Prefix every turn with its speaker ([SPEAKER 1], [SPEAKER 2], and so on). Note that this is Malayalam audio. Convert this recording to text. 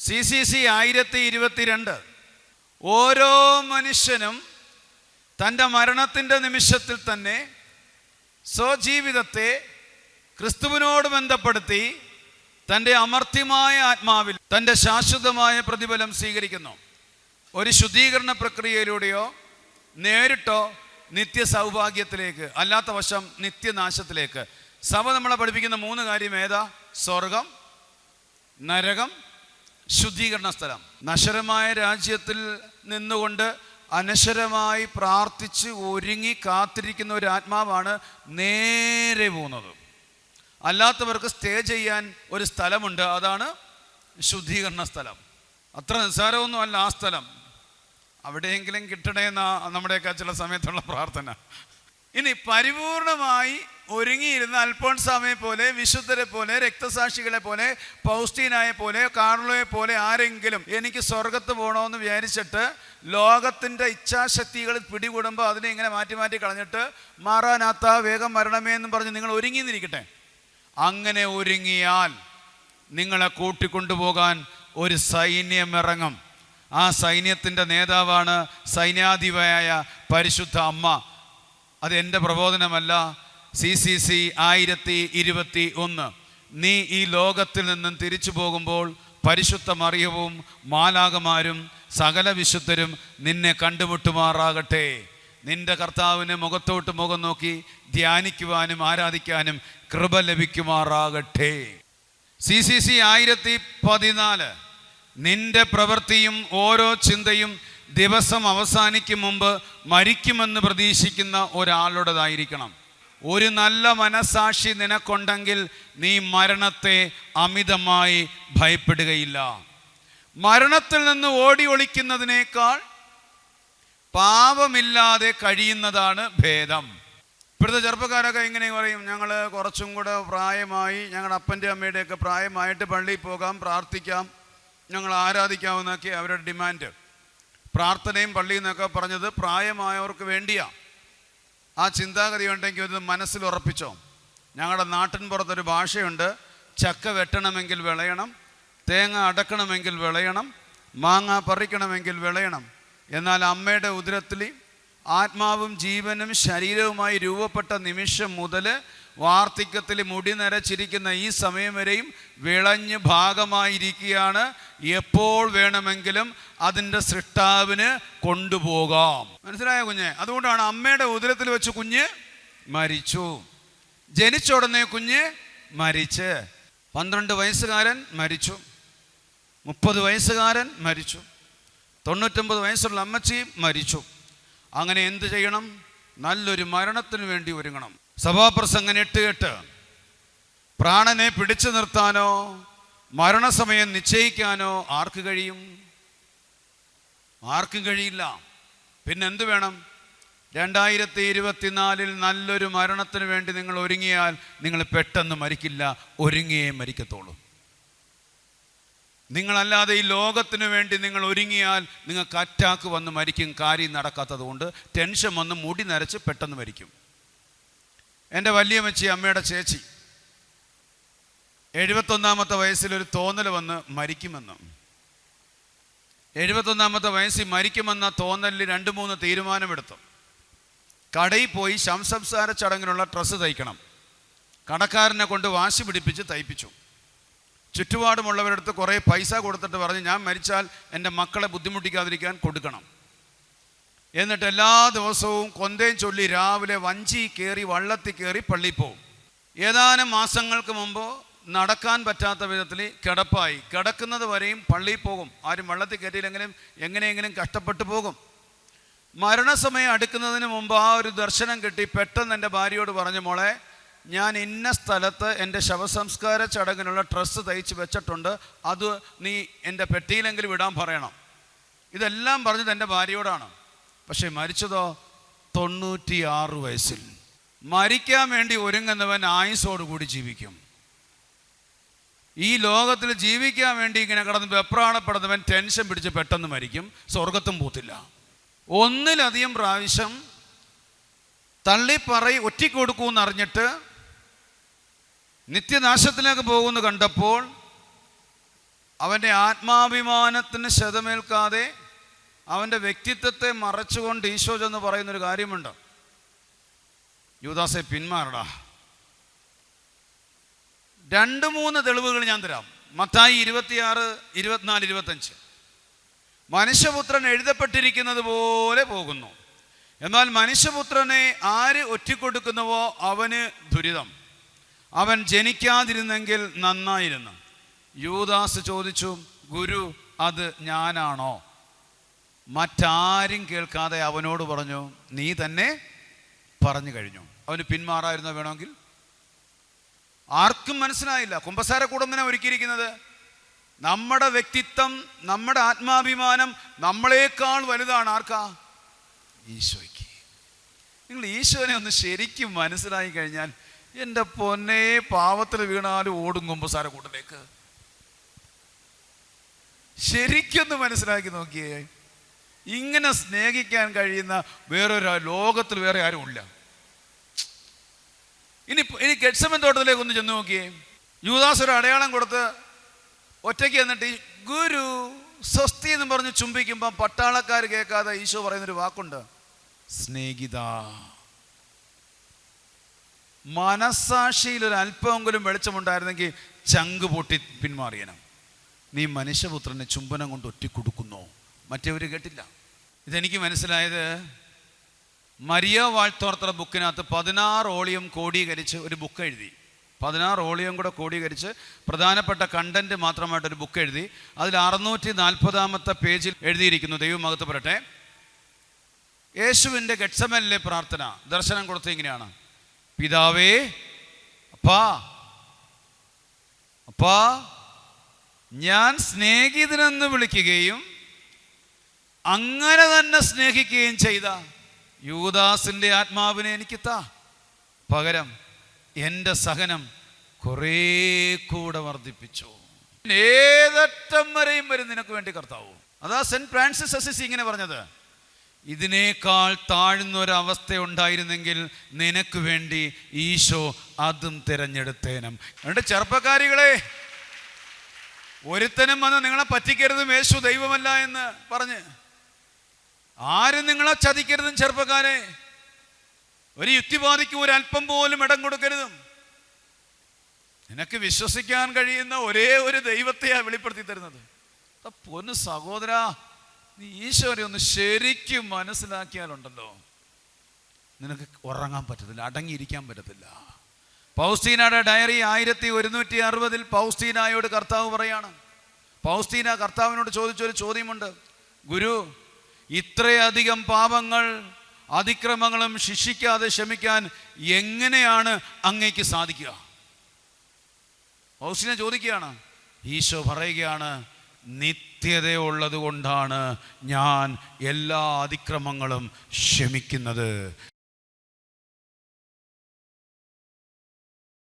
[SPEAKER 1] സി സി സി ആയിരത്തി ഇരുപത്തിരണ്ട് ഓരോ മനുഷ്യനും തന്റെ മരണത്തിന്റെ നിമിഷത്തിൽ തന്നെ സ്വജീവിതത്തെ ക്രിസ്തുവിനോട് ബന്ധപ്പെടുത്തി തന്റെ അമർത്യമായ ആത്മാവിൽ തന്റെ ശാശ്വതമായ പ്രതിഫലം സ്വീകരിക്കുന്നു. ഒരു ശുദ്ധീകരണ പ്രക്രിയയിലൂടെയോ നേരിട്ടോ നിത്യ സൗഭാഗ്യത്തിലേക്ക് അല്ലാത്ത വശം നിത്യനാശത്തിലേക്ക്. സഭ നമ്മളെ പഠിപ്പിക്കുന്ന മൂന്ന് കാര്യം ഏതാ? സ്വർഗം നരകം ശുദ്ധീകരണ സ്ഥലം. നശ്വരമായ രാജ്യത്തിൽ നിന്നുകൊണ്ട് അനശ്വരമായി പ്രാർത്ഥിച്ച് ഒരുങ്ങി കാത്തിരിക്കുന്ന ഒരു ആത്മാവാണ് നേരെ പോകുന്നത്. അല്ലാത്തവർക്ക് സ്റ്റേ ചെയ്യാൻ ഒരു സ്ഥലമുണ്ട്. അതാണ് ശുദ്ധീകരണ സ്ഥലം. അത്ര നിസ്സാരമൊന്നും അല്ല ആ സ്ഥലം. അവിടെയെങ്കിലും കിട്ടണേ എന്നാ നമ്മുടെയൊക്കെ ചില സമയത്തുള്ള പ്രാർത്ഥന. ഇനി പരിപൂർണമായി ഒരുങ്ങിയിരുന്ന അൽഫോൺസാമയെ പോലെ വിശുദ്ധരെ പോലെ രക്തസാക്ഷികളെ പോലെ പൗസ്റ്റീനായെ പോലെ കാർലോയെ പോലെ ആരെങ്കിലും എനിക്ക് സ്വർഗത്ത് പോകണമെന്ന് വിചാരിച്ചിട്ട് ലോകത്തിന്റെ ഇച്ഛാശക്തികളിൽ പിടികൂടുമ്പോൾ അതിനെ ഇങ്ങനെ മാറ്റി മാറ്റി കളഞ്ഞിട്ട് മാറാനാത്ത വേഗം മരണമേ എന്ന് പറഞ്ഞ് നിങ്ങൾ ഒരുങ്ങി നിന്നിരിക്കട്ടെ അങ്ങനെ ഒരുങ്ങിയാൽ നിങ്ങളെ കൂട്ടിക്കൊണ്ടുപോകാൻ ഒരു സൈന്യം ഇറങ്ങും ആ സൈന്യത്തിന്റെ നേതാവാണ് സൈന്യാധിപയായ പരിശുദ്ധ അമ്മ. അത് എന്റെ പ്രബോധനമല്ല സി സി സി ആയിരത്തി ഇരുപത്തി ഒന്ന് നീ ഈ ലോകത്തിൽ നിന്നും തിരിച്ചു പോകുമ്പോൾ പരിശുദ്ധ മറിയവും മാലാകമാരും സകല വിശുദ്ധരും നിന്നെ കണ്ടുമുട്ടുമാറാകട്ടെ. നിന്റെ കർത്താവിനെ മുഖത്തോട്ട് മുഖം നോക്കി ധ്യാനിക്കുവാനും ആരാധിക്കാനും കൃപ ലഭിക്കുമാറാകട്ടെ. സി സി സി ആയിരത്തി പതിനാല് നിന്റെ പ്രവൃത്തിയും ഓരോ ചിന്തയും ദിവസം അവസാനിക്കും മുമ്പ് മരിക്കുമെന്ന് പ്രതീക്ഷിക്കുന്ന ഒരാളുടേതായിരിക്കണം. ഒരു നല്ല മനസാക്ഷി നിനക്കുണ്ടെങ്കിൽ നീ മരണത്തെ അമിതമായി ഭയപ്പെടുകയില്ല. മരണത്തിൽ നിന്ന് ഓടി ഒളിക്കുന്നതിനേക്കാൾ പാപമില്ലാതെ കഴിയുന്നതാണ് ഭേദം. ഇപ്പോഴത്തെ ചെറുപ്പക്കാരൊക്കെ ഇങ്ങനെ പറയും ഞങ്ങൾ കുറച്ചും കൂടെ പ്രായമായി ഞങ്ങളുടെ അപ്പന്റെ അമ്മയുടെയൊക്കെ പ്രായമായിട്ട് പള്ളിയിൽ പോകാം പ്രാർത്ഥിക്കാം ഞങ്ങൾ ആരാധിക്കാമെന്നൊക്കെ അവരുടെ ഡിമാൻഡ്. പ്രാർത്ഥനയും പള്ളിയിൽ നിന്നൊക്കെ പറഞ്ഞത് പ്രായമായവർക്ക് വേണ്ടിയാ. ആ ചിന്താഗതി ഉണ്ടെങ്കിൽ ഇത് മനസ്സിൽ ഉറപ്പിച്ചോ. ഞങ്ങളുടെ നാട്ടിൻ പുറത്തൊരു ഭാഷയുണ്ട്. ചക്ക വെട്ടണമെങ്കിൽ വിളയണം. തേങ്ങ അടക്കണമെങ്കിൽ വിളയണം. മാങ്ങ പറിക്കണമെങ്കിൽ വിളയണം. എന്നാൽ അമ്മയുടെ ഉദരത്തിൽ ആത്മാവും ജീവനും ശരീരവുമായി രൂപപ്പെട്ട നിമിഷം മുതൽ വാർദ്ധക്യത്തിൽ മുടി നരച്ചിരിക്കുന്ന ഈ സമയം വരെയും വിളഞ്ഞ് ഭാഗമായിരിക്കുകയാണ്. എപ്പോൾ വേണമെങ്കിലും അതിന്റെ സൃഷ്ടാവിന് കൊണ്ടുപോകാം. മനസ്സിലായ കുഞ്ഞെ? അതുകൊണ്ടാണ് അമ്മയുടെ ഉദരത്തിൽ വെച്ച് കുഞ്ഞ് മരിച്ചു. ജനിച്ച ഉടനെ കുഞ്ഞ് മരിച്ച്. പന്ത്രണ്ട് വയസ്സുകാരൻ മരിച്ചു. മുപ്പത് വയസ്സുകാരൻ മരിച്ചു. തൊണ്ണൂറ്റൊമ്പത് വയസ്സുള്ള അമ്മച്ചി മരിച്ചു. അങ്ങനെ എന്ത് ചെയ്യണം? നല്ലൊരു മരണത്തിന് വേണ്ടി ഒരുങ്ങണം. സഭാപ്രസംഗം എട്ട് എട്ട്. പ്രാണനെ പിടിച്ചു നിർത്താനോ മരണസമയം നിശ്ചയിക്കാനോ ആർക്ക് കഴിയും? ആർക്കും കഴിയില്ല. പിന്നെ എന്ത് വേണം? രണ്ടായിരത്തി ഇരുപത്തിനാലിൽ നല്ലൊരു മരണത്തിന് വേണ്ടി നിങ്ങൾ ഒരുങ്ങിയാൽ നിങ്ങൾ പെട്ടെന്ന് മരിക്കില്ല ഒരുങ്ങിയേ മരിക്കത്തുള്ളൂ. നിങ്ങളല്ലാതെ ഈ ലോകത്തിന് വേണ്ടി നിങ്ങൾ ഒരുങ്ങിയാൽ നിങ്ങൾക്ക് അറ്റാക്ക് വന്ന് മരിക്കും കാര്യം നടക്കാത്തത് കൊണ്ട് ടെൻഷൻ വന്ന് മുടി നരച്ച് പെട്ടെന്ന് മരിക്കും. എന്റെ വലിയമ്മച്ചി അമ്മയുടെ ചേച്ചി എഴുപത്തൊന്നാമത്തെ വയസ്സിൽ ഒരു തോന്നൽ വന്ന് മരിക്കുമെന്ന്. എഴുപത്തൊന്നാമത്തെ വയസ്സിൽ മരിക്കുമെന്ന തോന്നലിൽ രണ്ട് മൂന്ന് തീരുമാനമെടുത്തു. കടയിൽ പോയി ശംസംസാര ചടങ്ങിനുള്ള ഡ്രസ്സ് തയ്ക്കണം. കടക്കാരനെ കൊണ്ട് വാശി പിടിപ്പിച്ച് തയ്പ്പിച്ചു. ചുറ്റുപാടുമുള്ളവരുടെ അടുത്ത് കുറേ പൈസ കൊടുത്തിട്ട് പറഞ്ഞ് ഞാൻ മരിച്ചാൽ എന്റെ മക്കളെ ബുദ്ധിമുട്ടിക്കാതിരിക്കാൻ കൊടുക്കണം. എന്നിട്ട് എല്ലാ ദിവസവും കൊന്തയും ചൊല്ലി രാവിലെ വഞ്ചി കയറി വള്ളത്തിൽ കയറി പള്ളിയിൽ പോവും ഏതാനും മാസങ്ങൾക്ക് മുമ്പ് നടക്കാൻ പറ്റാത്ത വിധത്തിൽ കിടപ്പായി. കിടക്കുന്നത് വരെയും പള്ളിയിൽ പോകും. ആരും വള്ളത്തിൽ കയറ്റിയില്ലെങ്കിലും എങ്ങനെയെങ്കിലും കഷ്ടപ്പെട്ടു പോകും. മരണസമയം അടുക്കുന്നതിന് മുമ്പ് ആ ഒരു ദർശനം കിട്ടി. പെട്ടെന്ന് എന്റെ ഭാര്യയോട് പറഞ്ഞു മോളെ ഞാൻ ഇന്ന സ്ഥലത്ത് എന്റെ ശവസംസ്കാര ചടങ്ങിനുള്ള ഡ്രസ്സ് തയ്ച്ച് വെച്ചിട്ടുണ്ട്. അത് നീ എന്റെ പെട്ടിയിലെങ്കിലും ഇടാൻ പറയണം. ഇതെല്ലാം പറഞ്ഞത് എന്റെ ഭാര്യയോടാണ്. പക്ഷേ മരിച്ചതോ? തൊണ്ണൂറ്റിയാറ് വയസ്സിൽ. മരിക്കാൻ വേണ്ടി ഒരുങ്ങുന്നവൻ ആയുസോടുകൂടി ജീവിക്കും. ഈ ലോകത്തിൽ ജീവിക്കാൻ വേണ്ടി ഇങ്ങനെ കിടന്ന് വെപ്രാണപ്പെടുന്നവൻ ടെൻഷൻ പിടിച്ച് പെട്ടെന്ന് മരിക്കും. സ്വർഗത്തും പോത്തില്ല. ഒന്നിലധികം പ്രാവശ്യം തള്ളിപ്പറയി ഒറ്റിക്കൊടുക്കൂന്ന് അറിഞ്ഞിട്ട് നിത്യനാശത്തിലേക്ക് പോകുമെന്ന് കണ്ടപ്പോൾ അവന്റെ ആത്മാഭിമാനത്തിന് ശതമേൽക്കാതെ അവന്റെ വ്യക്തിത്വത്തെ മറച്ചുകൊണ്ട് ഈശോ ചെന്ന് പറയുന്നൊരു കാര്യമുണ്ട്. യുവദാസെ പിന്മാറടാ. രണ്ട് മൂന്ന് തെളിവുകൾ ഞാൻ തരാം. മത്തായി ഇരുപത്തിയാറ് ഇരുപത്തിനാല് ഇരുപത്തഞ്ച് മനുഷ്യപുത്രൻ എഴുതപ്പെട്ടിരിക്കുന്നത് പോലെ പോകുന്നു. എന്നാൽ മനുഷ്യപുത്രനെ ആര് ഒറ്റിക്കൊടുക്കുന്നുവോ അവന് ദുരിതം. അവൻ ജനിക്കാതിരുന്നെങ്കിൽ നന്നായിരുന്നു. യൂദാസ് ചോദിച്ചു ഗുരു അത് ഞാനാണോ? മറ്റാരും കേൾക്കാതെ അവനോട് പറഞ്ഞു നീ തന്നെ പറഞ്ഞു കഴിഞ്ഞു. അവന് പിന്മാറായിരുന്നോ വേണമെങ്കിൽ? ആർക്കും മനസ്സിലായില്ല. കുമ്പസാര കുടുംബനെ ഒരുക്കിയിരിക്കുന്നത് നമ്മുടെ വ്യക്തിത്വം നമ്മുടെ ആത്മാഭിമാനം നമ്മളെക്കാൾ വലുതാണ്. ആർക്കാ? ഈശോയ്ക്ക്. നിങ്ങൾ ഈശോനെ ഒന്ന് ശരിക്കും മനസ്സിലായി കഴിഞ്ഞാൽ എന്റെ പൊന്നെ പാവത്തിൽ വീണാലും ഓടും കുമ്പസാര കൂട്ടിലേക്ക്. ശരിക്കൊന്ന് മനസ്സിലാക്കി നോക്കിയേ. ഇങ്ങനെ സ്നേഹിക്കാൻ കഴിയുന്ന വേറൊരു ലോകത്തിൽ വേറെ ആരും ഇല്ല. ഇനി ഇനി ഗഡ്സമൻ തോട്ടത്തിലേക്ക് ഒന്ന് ചെന്ന് നോക്കിയേ. യുവദാസ് ഒരു അടയാളം കൊടുത്ത് ഒറ്റയ്ക്ക് എന്നിട്ട് ഈ ഗുരു സ്വസ്തി എന്ന് പറഞ്ഞ് ചുംബിക്കുമ്പോൾ പട്ടാളക്കാർ കേൾക്കാതെ ഈശോ പറയുന്നൊരു വാക്കുണ്ട്. സ്നേഹിത. മനസാക്ഷിയിൽ ഒരു അല്പമെങ്കിലും വെളിച്ചമുണ്ടായിരുന്നെങ്കിൽ ചങ്ക് പൊട്ടി പിന്മാറിയനം. നീ മനുഷ്യപുത്രനെ ചുംബനം കൊണ്ട് ഒറ്റിക്കൊടുക്കുന്നോ. മറ്റേവർ കേട്ടില്ല. ഇതെനിക്ക് മനസ്സിലായത് മരിയ വാഴ്ത്തോർത്തറ ബുക്കിനകത്ത് പതിനാറ് ഓളിയം കോടീകരിച്ച് ഒരു ബുക്ക് എഴുതി. പതിനാറ് ഓളിയം കൂടെ കോടീകരിച്ച് പ്രധാനപ്പെട്ട കണ്ടന്റ് മാത്രമായിട്ടൊരു ബുക്ക് എഴുതി. അതിൽ അറുന്നൂറ്റി നാൽപ്പതാമത്തെ പേജിൽ എഴുതിയിരിക്കുന്നു. ദൈവം അകത്ത് പറട്ടെ യേശുവിന്റെ ഗഡ്സമലിലെ പ്രാർത്ഥന ദർശനം കൊടുത്ത് ഇങ്ങനെയാണ്. പിതാവേ അപ്പാ അപ്പാ ഞാൻ സ്നേഹിതനെന്ന് വിളിക്കുകയും അങ്ങനെ തന്നെ സ്നേഹിക്കുകയും ചെയ്ത യൂദാസിന്റെ ആത്മാവിനെ എനിക്ക് താ. പകരം എന്റെ സഹനം കുറേ കൂടെ വർദ്ധിപ്പിച്ചു. ഏതറ്റം വരെയും വരും നിനക്ക് വേണ്ടി കർത്താവും. അതാ സെന്റ് ഫ്രാൻസിസ് അസിസി ഇങ്ങനെ പറഞ്ഞത്. ഇതിനേക്കാൾ താഴ്ന്നൊരവസ്ഥ ഉണ്ടായിരുന്നെങ്കിൽ നിനക്ക് വേണ്ടി ഈശോ അതും തിരഞ്ഞെടുത്തേനം. രണ്ട് ചെറുപ്പക്കാരികളെ? ഒരുത്തനും വന്ന് നിങ്ങളെ പറ്റിക്കരുതും യേശു ദൈവമല്ല എന്ന് പറഞ്ഞ്. ആരും നിങ്ങളെ ചതിക്കരുതും ചെറുപ്പക്കാരെ. ഒരു യുക്തിവാദിക്ക് ഒരു അല്പം പോലും ഇടം കൊടുക്കരുതും. നിനക്ക് വിശ്വസിക്കാൻ കഴിയുന്ന ഒരേ ഒരു ദൈവത്തെയാണ് വെളിപ്പെടുത്തി തരുന്നത്. പൊന്ന് സഹോദര നീ ഈശോനെ ഒന്ന് ശരിക്കും മനസ്സിലാക്കിയാലുണ്ടല്ലോ. നിനക്ക് ഉറങ്ങാൻ പറ്റത്തില്ല അടങ്ങിയിരിക്കാൻ പറ്റത്തില്ല. പൗസ്റ്റീനയുടെ ഡയറി ആയിരത്തി ഒരുന്നൂറ്റി അറുപതിൽ പൗസ്റ്റീനായോട് കർത്താവ് പറയാണ്. പൗസ്റ്റീന കർത്താവിനോട് ചോദിച്ചൊരു ചോദ്യമുണ്ട്. ഗുരു ഇത്രയധികം പാപങ്ങൾ അതിക്രമങ്ങളും ശിക്ഷിക്കാതെ ക്ഷമിക്കാൻ എങ്ങനെയാണ് അങ്ങേക്ക് സാധിക്കുക? പൗസ്റ്റീന ചോദിക്കുകയാണ്. ഈശോ പറയുകയാണ് നിത്യതയുള്ളത് കൊണ്ടാണ് ഞാൻ എല്ലാ അതിക്രമങ്ങളും ക്ഷമിക്കുന്നത്.